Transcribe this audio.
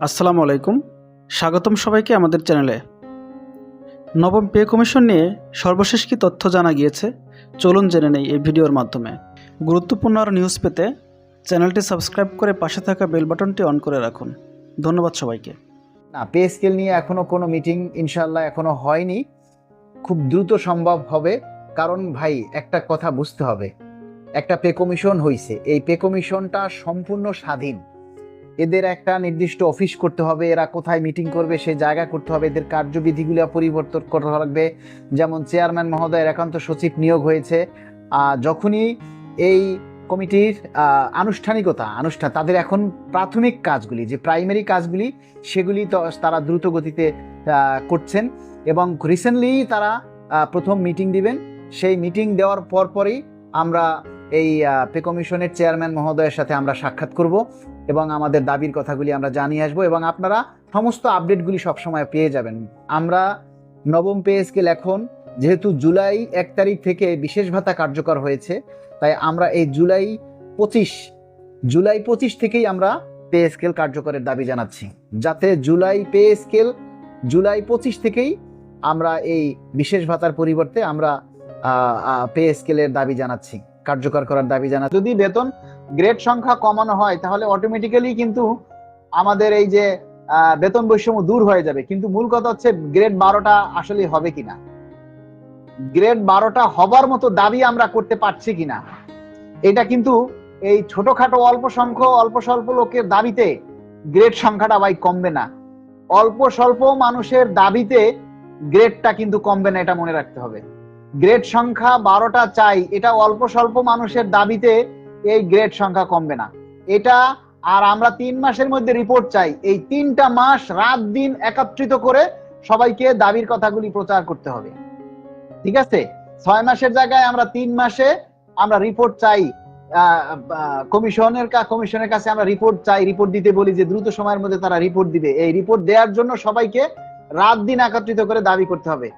আসসালামু আলাইকুম। স্বাগতম সবাইকে আমাদের চ্যানেলে। নবম পে কমিশন নিয়ে সর্বশেষ কি তথ্য জানা গিয়েছে? চলুন জেনে নেই এই ভিডিওর মাধ্যমে। গুরুত্বপূর্ণ আর নিউজ পেতে চ্যানেলটি সাবস্ক্রাইব করে পাশে থাকা বেল বাটনটি অন করে রাখুন। ধন্যবাদ সবাইকে। না, পে স্কেল নিয়ে এখনও কোনো মিটিং ইনশাল্লাহ এখনও হয়নি। খুব দ্রুত সম্ভব হবে। কারণ ভাই, একটা কথা বুঝতে হবে। একটা পে কমিশন হয়েছে এই পে কমিশনটা সম্পূর্ণ স্বাধীন। এদের একটা নির্দিষ্ট অফিস করতে হবে, এরা কোথায় মিটিং করবে, সেই জায়গা করতে হবে, এদের কার্যবিধিগুলো পরিবর্তন করা লাগবে। যেমন চেয়ারম্যান মহোদয়ের একান্ত সচিব নিয়োগ হয়েছে যখনই এই কমিটির আনুষ্ঠানিকতা আনুষ্ঠান তাদের এখন প্রাথমিক কাজগুলি, যে প্রাইমারি কাজগুলি, সেগুলি তো তারা দ্রুত গতিতে করছেন এবং রিসেন্টলি তারা প্রথম মিটিং দিবেন। সেই মিটিং দেওয়ার পরপরই আমরা এই পে কমিশনের চেয়ারম্যান মহোদয়ের সাথে আমরা সাক্ষাৎ করব। এবং আমাদের দাবির কথাগুলি আমরা জানিয়ে আসব এবং আপনারা সমস্ত আপডেটগুলি সবসময় পেয়ে যাবেন। আমরা নবম পে স্কেল এখন, যেহেতু জুলাই এক তারিখ থেকে বিশেষ ভাতা কার্যকর হয়েছে, তাই আমরা এই জুলাই পঁচিশ জুলাই পঁচিশ থেকেই আমরা পে স্কেল কার্যকরের দাবি জানাচ্ছি। যাতে জুলাই পে স্কেল, জুলাই পঁচিশ থেকেই আমরা এই বিশেষ ভাতার পরিবর্তে আমরা পে স্কেলের দাবি জানাচ্ছি, কার্যকর করার দাবি জানাচ্ছি। যদি বেতন গ্রেড সংখ্যা কমানো হয়, তাহলে অটোমেটিক্যালি কিন্তু আমাদের এই যে বেতন বৈষম্য দূর হয়ে যাবে। কিন্তু মূল কথা হচ্ছে গ্রেড বারোটা আসলে হবে কিনা? গ্রেড বারোটা হবার মতো দাবি আমরা করতে পারছি কিনা? এটা কিন্তু এই ছোটখাটো অল্প সংখ্যক অল্প স্বল্প লোকের দাবিতে গ্রেড সংখ্যাটা ভাই কমবে না। অল্প স্বল্প মানুষের দাবিতে গ্রেডটা কিন্তু কমবে না, এটা মনে রাখতে হবে। গ্রেড সংখ্যা বারোটা চাই, এটা অল্প স্বল্প মানুষের দাবিতে এই গ্রেড সংখ্যা কমবে না। এটা আর আমরা তিন মাসের মধ্যে রিপোর্ট চাই। এই তিনটা মাস রাত দিন একত্রিত করে সবাইকে দাবির কথাগুলি প্রচার করতে হবে। ঠিক আছে? ছয় মাসের জায়গায় আমরা তিন মাসে আমরা রিপোর্ট চাই। কমিশনের কা- কমিশনের কাছে আমরা রিপোর্ট চাই। রিপোর্ট দিতে বলি যে দ্রুত সময়ের মধ্যে তারা রিপোর্ট দিবে। এই রিপোর্ট দেওয়ার জন্য সবাইকে রাত দিন একত্রিত করে দাবি করতে হবে।